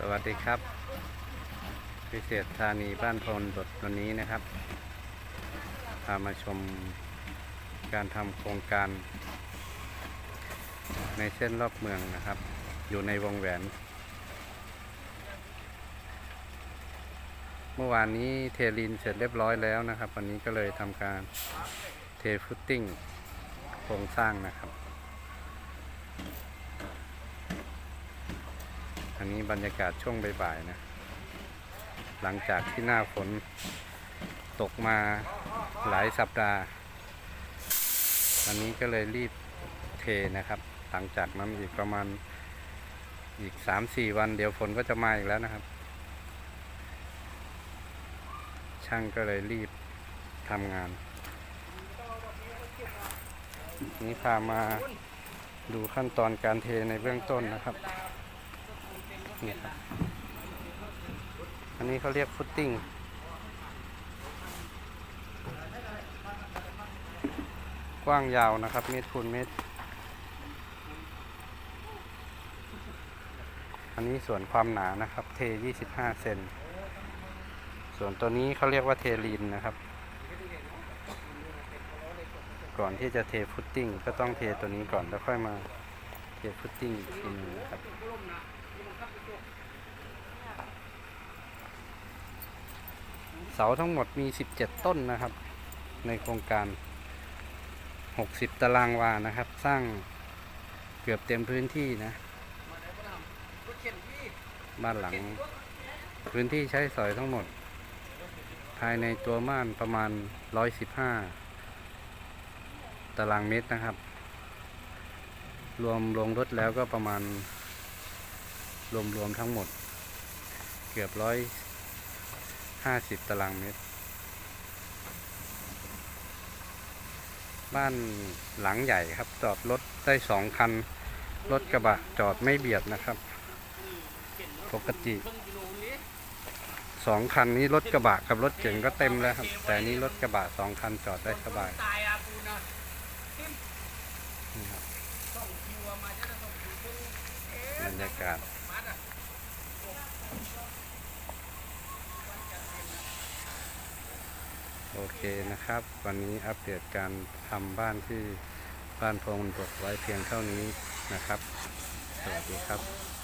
สวัสดีครับ พิเศษธานีบ้านพลบทวันนี้นะครับ พามาชมการทำโครงการ ในเส้นรอบเมืองนะครับ อยู่ในวงแหวน เมื่อวานนี้เทลินเสร็จเรียบร้อยแล้วนะครับ วันนี้ก็เลยทำการเทฟุตติ้งโครงสร้างนะครับ อันนี้บรรยากาศช่วงบ่ายๆนะ หลังจากที่หน้าฝนตกมาหลายสัปดาห์ วันนี้ก็เลยรีบเทนะครับ หลังจากนั้นอีกประมาณอีกสามสี่วันเดี๋ยวฝนก็จะมาอีกแล้วนะครับ ช่างก็เลยรีบทำงาน นี่พามาดูขั้นตอนการเทในเบื้องต้นนะครับ นี่ครับ อันนี้เขาเรียกฟุตติ้งกว้างยาวนะครับ เมตรคูณเมตร อันนี้ส่วนความหนานะครับ เท 25 เซน ส่วนตัวนี้เขาเรียกว่าเทลีนนะครับ ก่อนที่จะเทฟุตติ้งก็ต้องเทตัวนี้ก่อนแล้วค่อยมาเทฟุตติ้งอีกทีนึงนะครับ เสาทั้งหมดมี 17 ต้นนะครับ ในโครงการ 60 ตารางวานะครับ สร้างเกือบเต็มพื้นที่นะ บ้านหลัง พื้นที่ใช้สอยทั้งหมด ภายในตัวม่านประมาณ 115 ตารางเมตรนะครับ รวมลงรถแล้วก็ประมาณ รวมๆทั้งหมด เกือบร้อยห้าสิบตารางเมตร บ้านหลังใหญ่ครับ จอดรถได้สองคัน รถกระบะจอดไม่เบียดนะครับ ปกติสองคันนี้รถกระบะกับรถเก๋งก็เต็มแล้วครับ แต่นี้รถกระบะสองคันจอดได้สบายนี่ครับบรรยากาศ โอเคนะครับ วันนี้อัปเดตการทำบ้านที่บ้านพงบกไว้เพียงเท่านี้นะครับ สวัสดีครับ